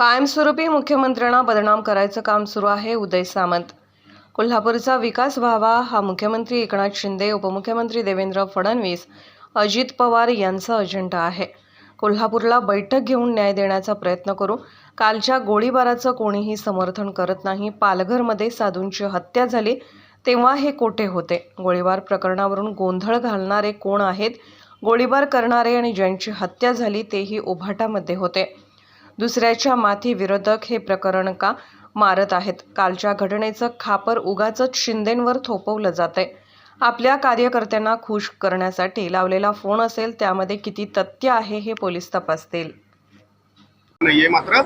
कायमस्वरूपी मुख्यमंत्र्यांना बदनाम करायचं काम सुरू आहे उदय सामंत. कोल्हापूरचा विकास व्हावा हा मुख्यमंत्री एकनाथ शिंदे उपमुख्यमंत्री देवेंद्र फडणवीस अजित पवार यांचा अजेंडा आहे. कोल्हापूरला बैठक घेऊन न्याय देण्याचा प्रयत्न करू कालच्या गोळीबाराचं कोणीही समर्थन करत नाही पालघरमध्ये साधूंची हत्या झाली तेव्हा हे कोठे होते. गोळीबार प्रकरणावरून गोंधळ घालणारे कोण आहेत? गोळीबार करणारे आणि ज्यांची हत्या झाली तेही उभाटामध्ये होते. दुसऱ्याच्या माथी विरोधक हे प्रकरण का मारत आहेत? कालच्या घटनेचं खापर उगाचच शिंदेंवर थोपवलं जातंय. आपल्या कार्यकर्त्यांना खुश करण्यासाठी लावलेला फोन असेल त्यामध्ये किती तथ्य आहे हे पोलीस तपासतील. नाहीये मात्र.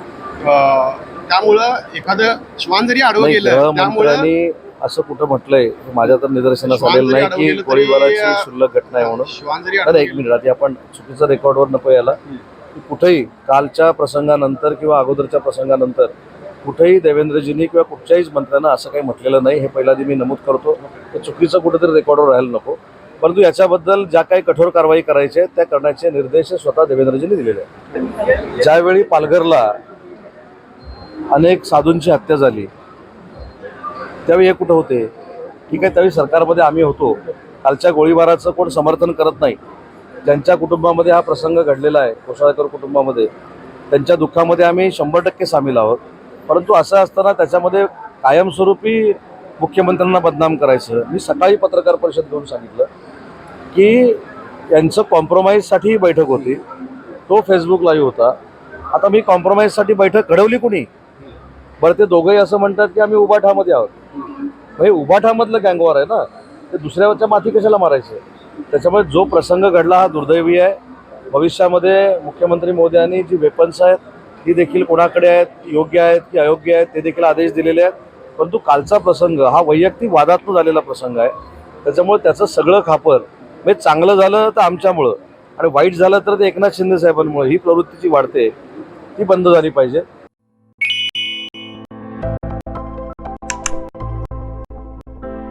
त्यामुळं एखादं श्वान जरी आडवं नाही गेलं त्यामुळं गृहमंत्र्यांनी असं कुठं म्हटलंय हे माझ्या तर निदर्शनास आलेलं नाही की गोळीबाराची अं, क्षुल्लक घटना आहे म्हणून. श्वान जरी एक गेलं मिनिट आधी आपण चुकीचं रेकॉर्डवर नको याला की कुठेही कालच्या प्रसंगानंतर किंवा अगोदरच्या प्रसंगानंतर कुठेही देवेंद्रजींनी किंवा कुठच्याहीच मंत्र्यांना असं काही म्हटलेलं नाही. हे पहिला मी नमूद करतो ते चुकीचं कुठेतरी रेकॉर्डवर राहायला नको. परंतु याच्याबद्दल ज्या काही कठोर कारवाई करायची आहेत त्या करण्याचे निर्देश स्वतः देवेंद्रजींनी दिलेले आहेत. ज्यावेळी पालघरला अनेक साधूंची हत्या झाली त्यावेळी हे कुठं होते? ठीक आहे त्यावेळी सरकारमध्ये आम्ही होतो. कालच्या गोळीबाराचं कोण समर्थन करत नाही. ज्यांच्या कुटुंबामध्ये हा प्रसंग घडलेला आहे कोसाळकर कुटुंबामध्ये त्यांच्या दुःखामध्ये आम्ही शंभर टक्के सामील आहोत. परंतु असं असताना त्याच्यामध्ये कायमस्वरूपी मुख्यमंत्र्यांना बदनाम करायचं मी सकाळी पत्रकार परिषद घेऊन सांगितलं की यांचं कॉम्प्रोमाइजसाठी बैठक होती तो फेसबुक लाईव्ह होता. आता मी कॉम्प्रोमाइजसाठी बैठक घडवली कुणी? बरं ते दोघंही असं म्हणतात की आम्ही उबाठामध्ये आहोत. म्हणजे उबाठामधलं गँगवार आहे ना? ते दुसऱ्याच्या माथी कशाला मारायचं? त्याच्यामुळे जो प्रसंग घडला हा दुर्दैवी आहे. भविष्यामध्ये मुख्यमंत्री मोदयांनी जी वेपन्स आहेत ती देखील कोणाकडे आहेत योग्य आहेत की अयोग्य आहेत ते देखील आदेश दिलेले आहेत. परंतु कालचा प्रसंग हा वैयक्तिक वादात्मक झालेला प्रसंग आहे. त्याच्यामुळे त्याचं सगळं खापर म्हणजे चांगलं झालं तर आमच्यामुळं आणि वाईट झालं तर ते एकनाथ शिंदे साहेबांमुळे ही प्रवृत्ती जी वाढते ती बंद झाली पाहिजे.